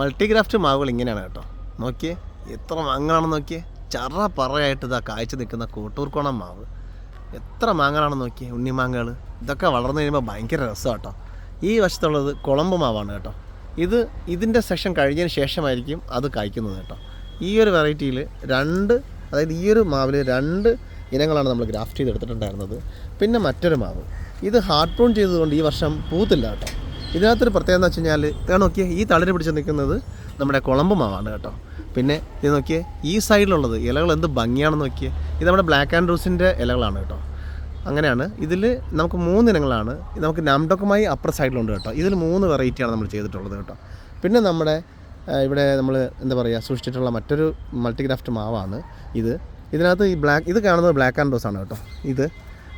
Multigraft മാവുകൾ ഇങ്ങനെയാണ് കേട്ടോ. നോക്കിയേ എത്ര മാങ്ങാണെന്ന് നോക്കിയേ. ചറ പറയായിട്ട് ഇതാ കാഴ്ച നിൽക്കുന്ന കോട്ടൂർക്കോണം മാവ്. എത്ര മാങ്ങകളാണെന്ന് നോക്കിയേ ഉണ്ണിമാങ്ങകൾ ഇതൊക്കെ വളർന്നു കഴിയുമ്പോൾ ഭയങ്കര രസമാണ് കേട്ടോ. ഈ വശത്തുള്ളത് കുളമ്പ് മാവാണ് കേട്ടോ. ഇത് ഇതിന്റെ സെക്ഷൻ കഴിഞ്ഞതിന് ശേഷമായിരിക്കും അത് കായ്ക്കുന്നത് കേട്ടോ. ഈ ഒരു വെറൈറ്റിയിൽ രണ്ട് അതായത് ഈ ഒരു മാവിൽ രണ്ട് ഇനങ്ങളാണ് നമ്മൾ ഗ്രാഫ്റ്റ് ചെയ്ത് ചെയ്തെടുത്തിട്ടുണ്ടായിരുന്നത്. പിന്നെ മറ്റൊരു മാവ്. ഇത് ഹാർട്ട് പ്രൂൺ ചെയ്തതുകൊണ്ട് ഈ വർഷം പൂത്തില്ല കേട്ടോ. ഇതിനകത്തൊരു പ്രത്യേകത എന്ന് വെച്ച് കഴിഞ്ഞാൽ ഇതാ നോക്കിയേ ഈ തളിര് പിടിച്ച് നിൽക്കുന്നത് നമ്മുടെ കുളമ്പ് മാവാണ് കേട്ടോ. പിന്നെ ഇത് നോക്കിയേ ഈ സൈഡിലുള്ളത് ഇലകൾ എന്ത് ഭംഗിയാണെന്ന് നോക്കിയേ ഇത് നമ്മുടെ ബ്ലാക്ക് ആൻഡ് റൂസിന്റെ ഇലകളാണ് കേട്ടോ. അങ്ങനെയാണ്. ഇതിൽ നമുക്ക് മൂന്ന് ഇനങ്ങളാണ്. നമുക്ക് നാംഡോക്കുമായി അപ്പർ സൈഡിലുണ്ട് കേട്ടോ. ഇതിൽ മൂന്ന് വെറൈറ്റിയാണ് നമ്മൾ ചെയ്തിട്ടുള്ളത് കേട്ടോ. പിന്നെ നമ്മുടെ ഇവിടെ നമ്മൾ എന്താ പറയുക സൂക്ഷിച്ചിട്ടുള്ള മറ്റൊരു മൾട്ടിഗ്രാഫ്റ്റ് മാവാണ് ഇത്. ഇതിനകത്ത് ഈ ബ്ലാക്ക് ഇത് കാണുന്നത് ബ്ലാക്ക് ആൻഡ് റോസ് ആണ് കേട്ടോ. ഇത്.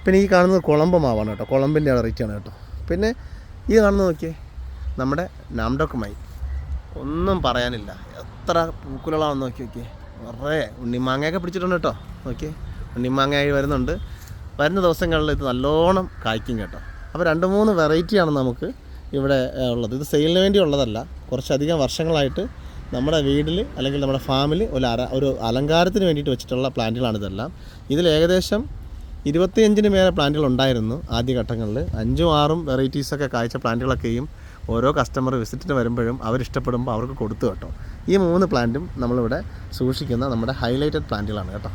പിന്നെ ഈ കാണുന്നത് കുളമ്പ് മാവാണ് കേട്ടോ. കുളമ്പിന്റെ വെറൈറ്റിയാണ് കേട്ടോ. പിന്നെ ഈ കാണുന്ന നോക്കിയേ. നമ്മുടെ നാംഡോക്കുമായി. ഒന്നും പറയാനില്ല. എത്ര പൂക്കുലകളാണെന്ന് നോക്കി നോക്കിയേ. കുറേ ഉണ്ണിമാങ്ങയൊക്കെ പിടിച്ചിട്ടുണ്ട് കേട്ടോ. നോക്കിയേ. ഉണ്ണിമാങ്ങയായി വരുന്നുണ്ട്. വരുന്ന ദിവസങ്ങളിൽ ഇത് നല്ലോണം കായ്ക്കും കേട്ടോ. അപ്പോൾ രണ്ട് മൂന്ന് വെറൈറ്റിയാണ് നമുക്ക് ഇവിടെ ഉള്ളത്. ഇത് സെയിലിന് വേണ്ടി ഉള്ളതല്ല. കുറച്ചധികം വർഷങ്ങളായിട്ട് നമ്മുടെ വീട്ടിൽ അല്ലെങ്കിൽ നമ്മുടെ ഫാമിൽ ഒരു അര ഒരു അലങ്കാരത്തിന് വേണ്ടിയിട്ട് വെച്ചിട്ടുള്ള പ്ലാന്റുകളാണ് ഇതെല്ലാം. ഇതിൽ ഏകദേശം ഇരുപത്തിയഞ്ചിന് മേലെ പ്ലാന്റുകൾ ഉണ്ടായിരുന്നു ആദ്യ ഘട്ടങ്ങളിൽ. അഞ്ചും ആറും വെറൈറ്റീസൊക്കെ കാഴ്ച പ്ലാന്റുകളൊക്കെയും ഓരോ കസ്റ്റമർ വിസിറ്റിന് വരുമ്പോഴും അവരിഷ്ടപ്പെടുമ്പോൾ അവർക്ക് കൊടുത്തു കേട്ടോ. ഈ മൂന്ന് പ്ലാന്റും നമ്മളിവിടെ സൂക്ഷിക്കുന്ന നമ്മുടെ ഹൈലൈറ്റഡ് പ്ലാന്റുകളാണ് കേട്ടോ.